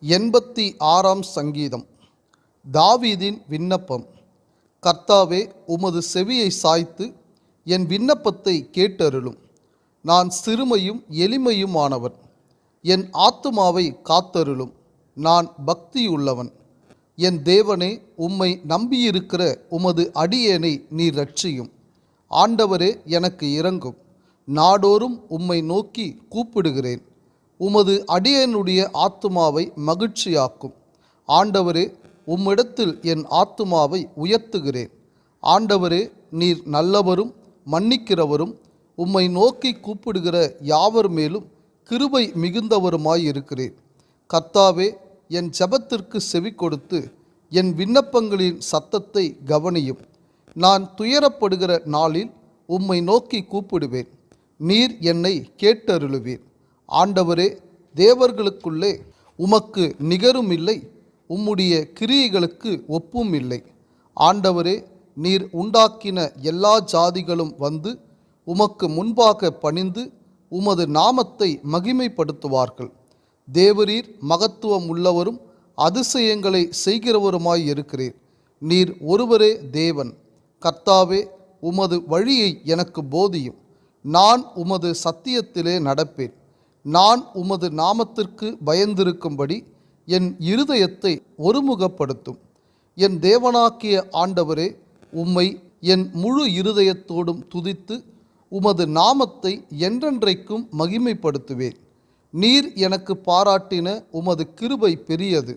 எண்பத்தி ஆறாம் சங்கீதம். தாவீதின் விண்ணப்பம். கர்த்தாவே உமது செவியை சாய்த்து என் விண்ணப்பத்தை கேட்டருளும். நான் சிறுமையும் எளிமையுமானவன். என் ஆத்துமாவை காத்தருளும். நான் பக்தியுள்ளவன். என் தேவனே உம்மை நம்பியிருக்கிற உமது அடியேனை நீர் ரட்சியும் ஆண்டவரே எனக்கு இறங்கும் நாடோறும் உம்மை நோக்கி கூப்பிடுகிறேன். உமது அடியனுடைய ஆத்துமாவை மகிழ்ச்சியாக்கும். ஆண்டவரே உம்மிடத்தில் என் ஆத்துமாவை உயர்த்துகிறேன். ஆண்டவரே நீர் நல்லவரும் மன்னிக்கிறவரும் உம்மை நோக்கி கூப்பிடுகிற யாவர் மேலும் கிருபை மிகுந்தவருமாயிருக்கிறேன். கர்த்தாவே என் ஜபத்திற்கு செவி கொடுத்து என் விண்ணப்பங்களின் சத்தத்தை கவனியும். நான் துயரப்படுகிற நாளில் உம்மை நோக்கி கூப்பிடுவேன். நீர் என்னை கேட்டருளுவீர். ஆண்டவரே தேவர்களுக்குள்ளே உமக்கு நிகரும் இல்லை உம்முடைய கிரியைகளுக்கு ஒப்பும் இல்லை ஆண்டவரே நீர் உண்டாக்கின எல்லா ஜாதிகளும் வந்து உமக்கு முன்பாக பணிந்து உமது நாமத்தை மகிமைப்படுத்துவார்கள். தேவரீர் மகத்துவம் உள்ளவரும் அதிசயங்களை செய்கிறவருமாய் இருக்கிறீர். நீர் ஒருவரே தேவன். கர்த்தாவே உமது வழியை எனக்கு போதியும். நான் உமது சத்தியத்திலே நடப்பேன். நான் உமது நாமத்திற்கு பயந்திருக்கும்படி என் இருதயத்தை ஒருமுகப்படுத்தும். என் தேவனாக்கிய ஆண்டவரே உம்மை என் முழு இருதயத்தோடும் துதித்து உமது நாமத்தை என்றென்றைக்கும் மகிமைப்படுத்துவேன். நீர் எனக்கு பாராட்டின உமது கிருபை பெரியது.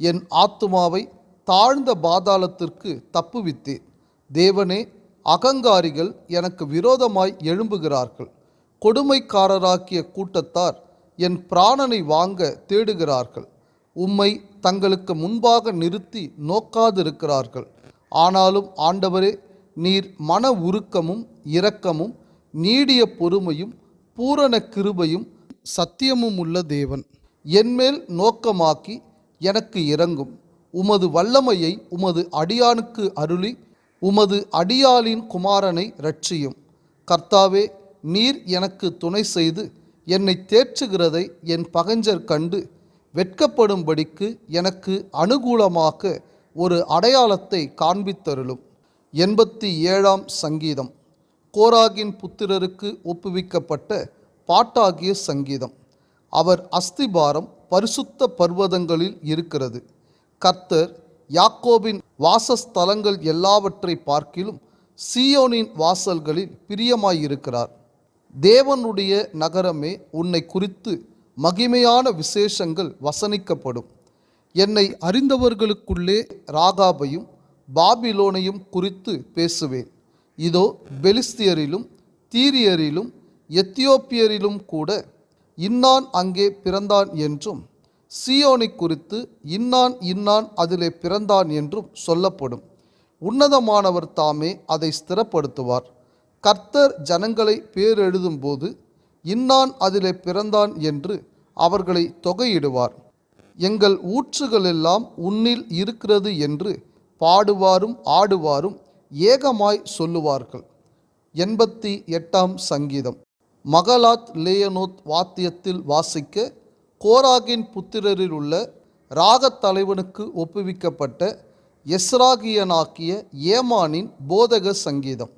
என் ஆத்துமாவை தாழ்ந்த பாதாளத்திற்கு தப்புவித்தேன். தேவனே அகங்காரிகள் எனக்கு விரோதமாய் எழும்புகிறார்கள். கொடுமைக்காரராக்கிய கூட்டத்தார் என் பிராணனை வாங்க தேடுகிறார்கள். உம்மை தங்களுக்கு முன்பாக நிறுத்தி நோக்காதிருக்கிறார்கள். ஆனாலும் ஆண்டவரே நீர் மன உருக்கமும் இரக்கமும் நீடிய பொறுமையும் பூரண கிருபையும் சத்தியமும் உள்ள தேவன் என்மேல் நோக்கமாக்கி எனக்கு இறங்கும் உமது வல்லமையை உமது அடியானுக்கு அருளி உமது அடியாளின் குமாரனை ரட்சியும் கர்த்தாவே நீர் எனக்கு துணை செய்து என்னை தேற்றுகிறதை என் பகஞ்சர் கண்டு வெட்கப்படும்படிக்கு எனக்கு அனுகூலமாக ஒரு அடையாளத்தை காண்பித்தருளும். எண்பத்தி ஏழாம் சங்கீதம். கோராகின் புத்திரருக்கு ஒப்புவிக்கப்பட்ட பாட்டாகிய சங்கீதம். அவர் அஸ்திபாரம் பரிசுத்த பர்வதங்களில் இருக்கிறது. கர்த்தர் யாக்கோபின் வாசஸ்தலங்கள் எல்லாவற்றை பார்க்கிலும் சியோனின் வாசல்களில் பிரியமாயிருக்கிறார். தேவனுடைய நகரமே உன்னை குறித்து மகிமையான விசேஷங்கள் வசனிக்கப்படும். என்னை அறிந்தவர்களுக்குள்ளே ராகாபையும் பாபிலோனையும் குறித்து பேசுவேன். இதோ பெலிஸ்தியரிலும் தீரியரிலும் எத்தியோப்பியரிலும் கூட இன்னான் அங்கே பிறந்தான் என்றும் சியோனை குறித்து இன்னான் இன்னான் அதிலே பிறந்தான் என்றும் சொல்லப்படும். உன்னதமானவர் தாமே அதை ஸ்திரப்படுத்துவார். கர்த்தர் ஜனங்களை பேரெழுதும்போது இன்னான் அதிலே பிறந்தான் என்று அவர்களை தொகையிடுவார். எங்கள் ஊற்றுகளெல்லாம் உன்னில் இருக்கிறது என்று பாடுவாரும் ஆடுவாரும் ஏகமாய் சொல்லுவார்கள். எண்பத்தி எட்டாம் சங்கீதம். மகலாத் லேயனோத் வாத்தியத்தில் வாசிக்க கோராகின் புத்திரரில் உள்ள ராகத் தலைவனுக்கு ஒப்புவிக்கப்பட்ட எஸ்ராகியனாக்கிய ஏமானின் போதக சங்கீதம்.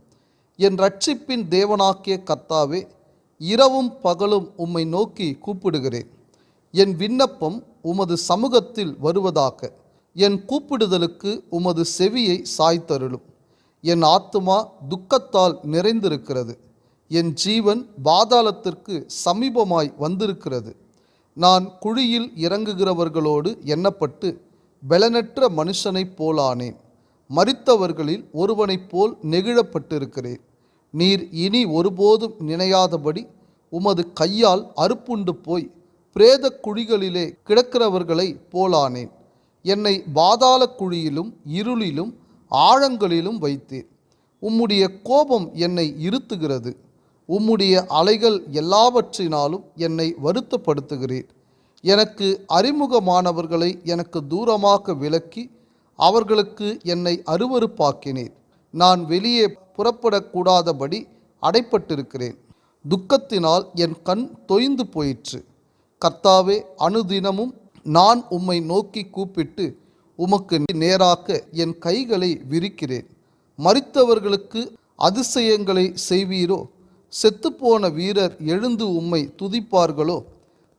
என் ரட்சிப்பின் தேவனாக்கிய கர்த்தாவே இரவும் பகலும் உம்மை நோக்கி கூப்பிடுகிறேன். என் விண்ணப்பம் உமது சமூகத்தில் வருவதாக என் கூப்பிடுதலுக்கு உமது செவியை சாய்த்தருளும். என் ஆத்துமா துக்கத்தால் நிறைந்திருக்கிறது. என் ஜீவன் பாதாளத்திற்கு சமீபமாய் வந்திருக்கிறது. நான் குழியில் இறங்குகிறவர்களோடு எண்ணப்பட்டு பெலனற்ற மனுஷனைப் போலானேன். மறித்தவர்களில் ஒருவனைப் போல் நெகிழப்பட்டிருக்கிறேன். நீர் இனி ஒருபோதும் நினையாதபடி உமது கையால் அறுப்புண்டு போய் பிரேத குழிகளிலே கிடக்கிறவர்களை போலானேன். என்னை பாதாள குழியிலும் இருளிலும் ஆழங்களிலும் வைத்தீர். உம்முடைய கோபம் என்னை இருத்துகிறது. உம்முடைய அலைகள் எல்லாவற்றினாலும் என்னை வருத்தப்படுத்துகிறீர். எனக்கு அறிமுகமானவர்களை எனக்கு தூரமாக விலக்கி அவர்களுக்கு என்னை அருவருப்பாக்கினீர். நான் வெளியே புறப்படக்கூடாதபடி அடைப்பட்டிருக்கிறேன். துக்கத்தினால் என் கண் தொய்ந்து போயிற்று. கர்த்தாவே அனுதினமும் நான் உம்மை நோக்கி கூப்பிட்டு உமக்கு நேராக என் கைகளை விரிக்கிறேன். மறித்தவர்களுக்கு அதிசயங்களை செய்வீரோ? செத்துப்போன வீரர் எழுந்து உம்மை துதிப்பார்களோ?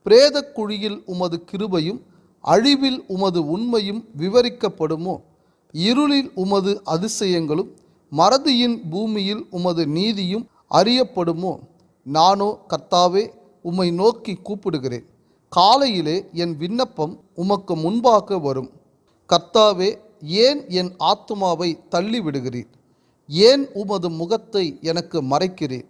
பிரேத குழியில் உமது கிருபையும் அழிவில் உமது உண்மையும் விவரிக்கப்படுமோ? இருளில் உமது அதிசயங்களும் மறதியின் பூமியில் உமது நீதியும் அறியப்படுமோ? நானோ கர்த்தாவே உம்மை நோக்கி கூப்பிடுகிறேன். காலையிலே என் விண்ணப்பம் உமக்கு முன்பாக வரும். கர்த்தாவே ஏன் என் ஆத்மாவை தள்ளிவிடுகிறீர்? ஏன் உமது முகத்தை எனக்கு மறைக்கிறீர்?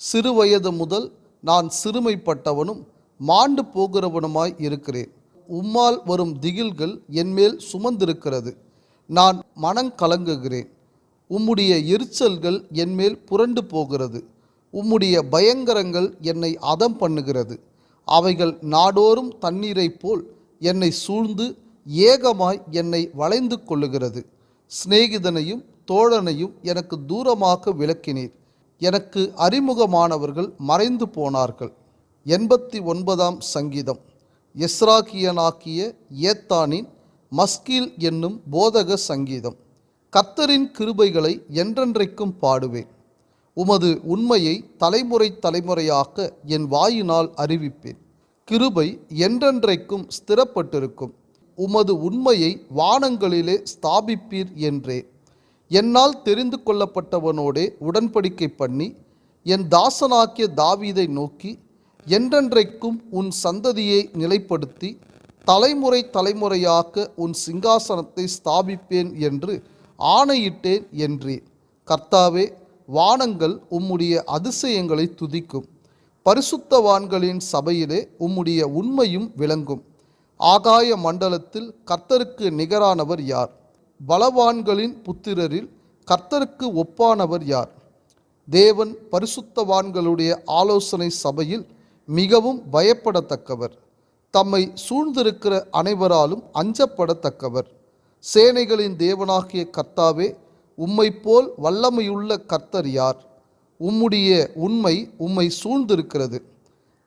சிறுவயது முதல் நான் சிறுமைப்பட்டவனும் மாண்டு போகிறவனுமாய் இருக்கிறேன். உம்மால் வரும் திகில்கள் என்மேல் சுமந்திருக்கிறது. நான் மனங்கலங்குகிறேன். உம்முடைய எரிச்சல்கள் என்மேல் புரண்டு போகிறது. உம்முடைய பயங்கரங்கள் என்னை அதம் பண்ணுகிறது. அவைகள் நாடோறும் தண்ணீரைப் போல் என்னை சூழ்ந்து ஏகமாய் என்னை வளைந்து கொள்ளுகிறது. சிநேகிதனையும் தோழனையும் எனக்கு தூரமாக விளக்கினீர். எனக்கு அறிமுகமானவர்கள் மறைந்து போனார்கள். எண்பத்தி ஒன்பதாம் சங்கீதம். எஸ்ராகியனாக்கிய ஏத்தானின் மஸ்கில் என்னும் போதக சங்கீதம். கர்த்தரின் கிருபைகளை என்றென்றைக்கும் பாடுவேன். உமது உண்மையை தலைமுறை தலைமுறையாக என் வாயினால் அறிவிப்பேன். கிருபை என்றென்றைக்கும் ஸ்திரப்பட்டிருக்கும். உமது உண்மையை வானங்களிலே ஸ்தாபிப்பீர் என்றே. என்னால் தெரிந்து கொள்ளப்பட்டவனோடே உடன்படிக்கை பண்ணி என் தாசனாக்கிய தாவீதை நோக்கி என்றென்றைக்கும் உன் சந்ததியை நிலைப்படுத்தி தலைமுறை தலைமுறையாக உன் சிங்காசனத்தை ஸ்தாபிப்பேன் என்று ஆணையிட்டேன் என்றே. கர்த்தாவே வானங்கள் உம்முடைய அதிசயங்களை துதிக்கும். பரிசுத்தவான்களின் சபையிலே உம்முடைய உண்மையும் விளங்கும். ஆகாய மண்டலத்தில் கர்த்தருக்கு நிகரானவர் யார்? பலவான்களின் புத்திரரில் கர்த்தருக்கு ஒப்பானவர் யார்? தேவன் பரிசுத்தவான்களுடைய ஆலோசனை சபையில் மிகவும் பயப்படத்தக்கவர். தம்மை சூழ்ந்திருக்கிற அனைவராலும் அஞ்சப்படத்தக்கவர். சேனைகளின் தேவனாகிய கர்த்தாவே உம்மை போல் வல்லமையுள்ள கர்த்தர் யார்? உம்முடைய உண்மை உம்மை சூழ்ந்திருக்கிறது.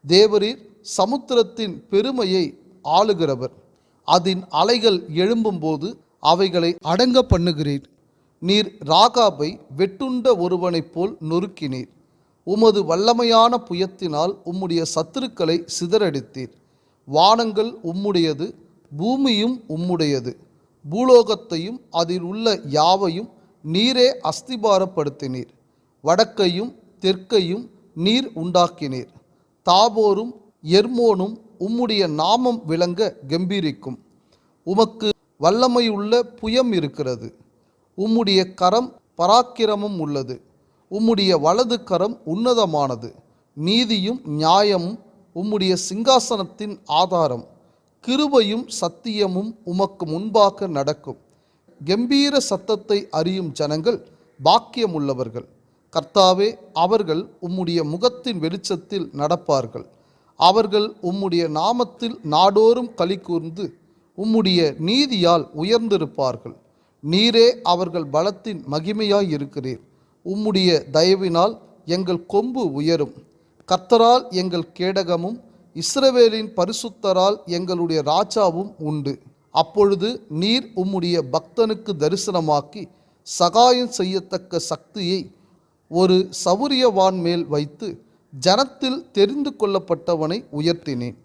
தேவரீர் சமுத்திரத்தின் பெருமையை ஆளுகிறவர். அதன் அலைகள் எழும்பும்போது அவைகளை அடங்க பண்ணுகிறீர் நீர் ராகாபை வெட்டுண்ட ஒருவனைப் போல் நொறுக்கினீர். உமது வல்லமையான புயத்தினால் உம்முடைய சத்துருக்களை சிதறடித்தீர். வானங்கள் உம்முடையது பூமியும் உம்முடையது. பூலோகத்தையும் அதில் உள்ள யாவையும் நீரே அஸ்திபாரப்படுத்தினீர். வடக்கையும் தெற்கையும் நீர் உண்டாக்கினீர். தாபோரும் எர்மோனும் உம்முடைய நாமம் விளங்க கம்பீரிக்கும். உமக்கு வல்லமையுள்ள புயம் இருக்கிறது. உம்முடைய கரம் பராக்கிரமம் உள்ளது. உம்முடைய வலது கரம் உன்னதமானது. நீதியும் நியாயமும் உம்முடைய சிங்காசனத்தின் ஆதாரம். கிருபையும் சத்தியமும் உமக்கு முன்பாக நடக்கும். கம்பீர சத்தத்தை அறியும் ஜனங்கள் பாக்கியமுள்ளவர்கள். கர்த்தாவே அவர்கள் உம்முடைய முகத்தின் வெளிச்சத்தில் நடப்பார்கள். அவர்கள் உம்முடைய நாமத்தில் நாடோறும் களி கூர்ந்து உம்முடைய நீதியால் உயர்ந்திருப்பார்கள். நீரே அவர்கள் பலத்தின் மகிமையாய் இருக்கிறீர் உம்முடைய தயவினால் எங்கள் கொம்பு உயரும். கர்த்தரால் எங்கள் கேடகமும் இஸ்ரவேலின் பரிசுத்தரால் எங்களுடைய ராஜாவும் உண்டு. அப்பொழுது நீர் உம்முடைய பக்தனுக்கு தரிசனமாக்கி சகாயம் செய்யத்தக்க சக்தியை ஒரு சவுரியவான் மேல் வைத்து ஜனத்தில் தெரிந்து கொள்ளப்பட்டவனை உயர்த்தினேன்.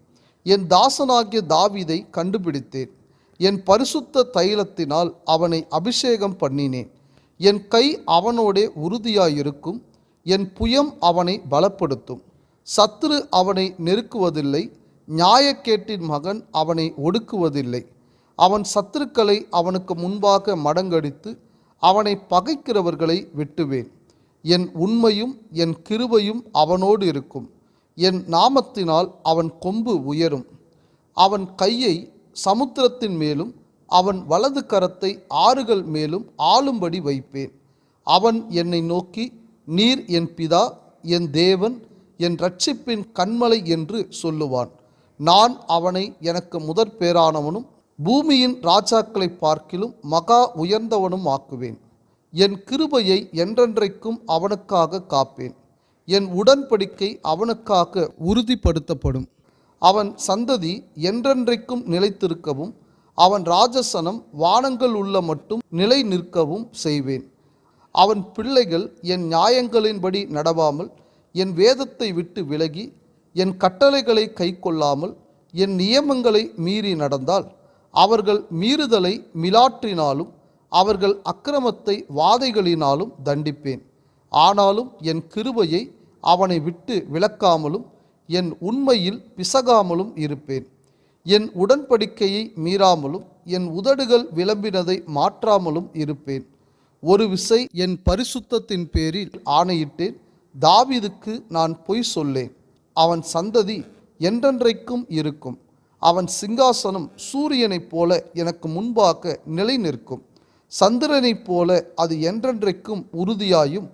என் தாசனாகிய தாவீதை கண்டுபிடித்தேன். என் பரிசுத்த தைலத்தினால் அவனை அபிஷேகம் பண்ணினேன். என் கை அவனோடே உறுதியாயிருக்கும். என் புயம் அவனை பலப்படுத்தும். சத்துரு அவனை நெருக்குவதில்லை நியாயக்கேட்டின் மகன் அவனை ஒடுக்குவதில்லை. அவன் சத்துருக்களை அவனுக்கு முன்பாக மடங்கடித்து அவனை பகைக்கிறவர்களை வெட்டுவேன். என் உண்மையும் என் கிருபையும் அவனோடு இருக்கும். என் நாமத்தினால் அவன் கொம்பு உயரும். அவன் கையை சமுத்திரத்தின் மேலும் அவன் வலது கரத்தை ஆறுகள் மேலும் ஆளும்படி வைப்பேன். அவன் என்னை நோக்கி நீர் என் பிதா என் தேவன் என் ரட்சிப்பின் கண்மலை என்று சொல்லுவான். நான் அவனை எனக்கு முதற் பேரானவனும் பூமியின் ராஜாக்களை பார்க்கிலும் மகா உயர்ந்தவனும் ஆக்குவேன். என் கிருபையை என்றென்றைக்கும் அவனுக்காக காப்பேன். என் உடன்படிக்கை அவனுக்காக உறுதிப்படுத்தப்படும். அவன் சந்ததி என்றென்றைக்கும் நிலைத்திருக்கவும் அவன் ராஜசனம் வானங்கள் உள்ள மட்டும் நிலை நிற்கவும் செய்வேன். அவன் பிள்ளைகள் என் நியாயங்களின்படி நடவாமல் என் வேதத்தை விட்டு விலகி என் கட்டளைகளை கைக்கொள்ளாமல் என் நியமங்களை மீறி நடந்தால் அவர்கள் மீறுதலை மிலாற்றினாலும் அவர்கள் அக்கிரமத்தை வாதைகளினாலும் தண்டிப்பேன். ஆனாலும் என் கிருபையை அவனை விட்டு விலக்காமலும் என் உண்மையில் பிசகாமலும் இருப்பேன். என் உடன்படிக்கையை மீறாமலும் என் உதடுகள் விளம்பினதை மாற்றாமலும் இருப்பேன். ஒரு விசை என் பரிசுத்தத்தின் பேரில் ஆணையிட்டேன். தாவிதுக்கு நான் பொய் சொல்லேன். அவன் சந்ததி என்றென்றைக்கும் இருக்கும். அவன் சிங்காசனம் சூரியனைப் போல எனக்கு முன்பாக நிலை நிற்கும் சந்திரனைப் போல அது என்றென்றைக்கும் உறுதியாயும்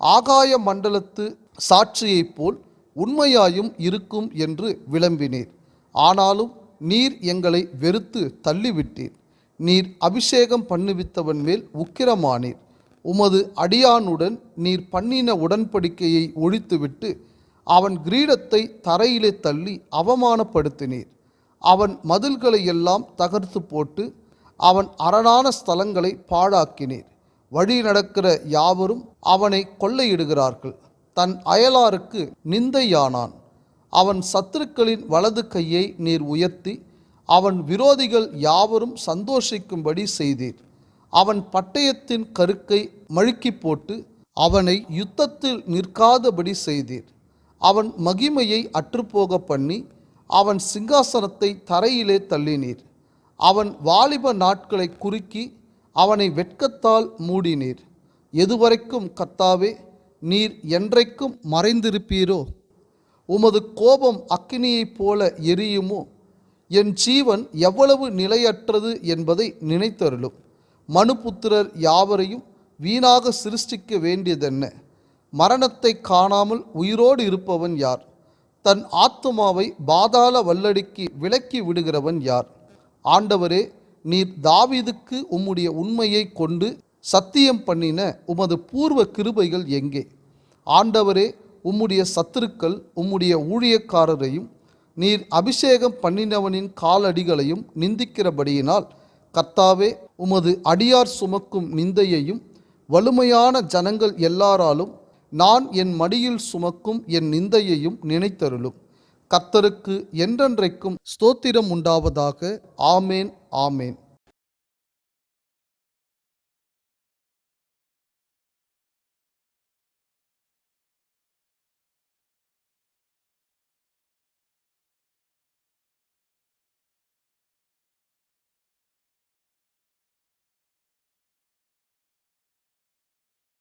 ஆகாய மண்டலத்து சாட்சியைப் போல் உண்மையாயும் இருக்கும் என்று விளம்பினீர். ஆனாலும் நீர் எங்களை வெறுத்து தள்ளிவிட்டீர். நீர் அபிஷேகம் பண்ணுவித்தவன் மேல் உக்கிரமானீர். உமது அடியானுடன் நீர் பண்ணின உடன்படிக்கையை ஒழித்துவிட்டு அவன் கிரீடத்தை தரையிலே தள்ளி அவமானப்படுத்தினீர். அவன் மதில்களை எல்லாம் தகர்த்து போட்டு அவன் அரணான ஸ்தலங்களை பாழாக்கினீர். வழி நடக்கிற யாவரும் அவனை கொள்ளையிடுகிறார்கள். தன் அயலாருக்கு நிந்தையானான். அவன் சத்துருக்களின் வலது கையை நீர் உயர்த்தி அவன் விரோதிகள் யாவரும் சந்தோஷிக்கும்படி செய்தீர். அவன் பட்டயத்தின் கருக்கை மழுக்கி போட்டு அவனை யுத்தத்தில் நிற்காதபடி செய்தீர். அவன் மகிமையை அற்றுப்போக பண்ணி அவன் சிங்காசனத்தை தரையிலே தள்ளினீர். அவன் வாலிப நாட்களை குறுக்கி அவனை வெட்கத்தால் மூடினீர். எதுவரைக்கும் கத்தாவே நீர் என்றைக்கும் மறைந்திருப்பீரோ? உமது கோபம் அக்கினியைப் போல எரியுமோ? என் ஜீவன் எவ்வளவு நிலையற்றது என்பதை நினைத்தருளும். மனுபுத்திரர் யாவரையும் வீணாக சிருஷ்டிக்க வேண்டியதென்ன? மரணத்தை காணாமல் உயிரோடு இருப்பவன் யார்? தன் ஆத்துமாவை பாதாள வல்லடிக்கு விலக்கி விடுகிறவன் யார்? ஆண்டவரே நீர் தாவீதுக்கு உம்முடைய உண்மையை கொண்டு சத்தியம் பண்ணின உமது பூர்வ கிருபைகள் எங்கே? ஆண்டவரே உம்முடைய சத்துருக்கள் உம்முடைய ஊழியக்காரரையும் நீர் அபிஷேகம் பண்ணினவனின் காலடிகளையும் நிந்திக்கிறபடியினால் கர்த்தாவே உமது அடியார் சுமக்கும் நிந்தையையும் வலுமையான ஜனங்கள் எல்லாராலும் நான் என் மடியில் சுமக்கும் என் நிந்தையையும் நினைத்தருளும். கத்தருக்கு என்றென்றைக்கும் ஸ்தோத்திரம் உண்டாவதாக. ஆமேன் ஆமேன்.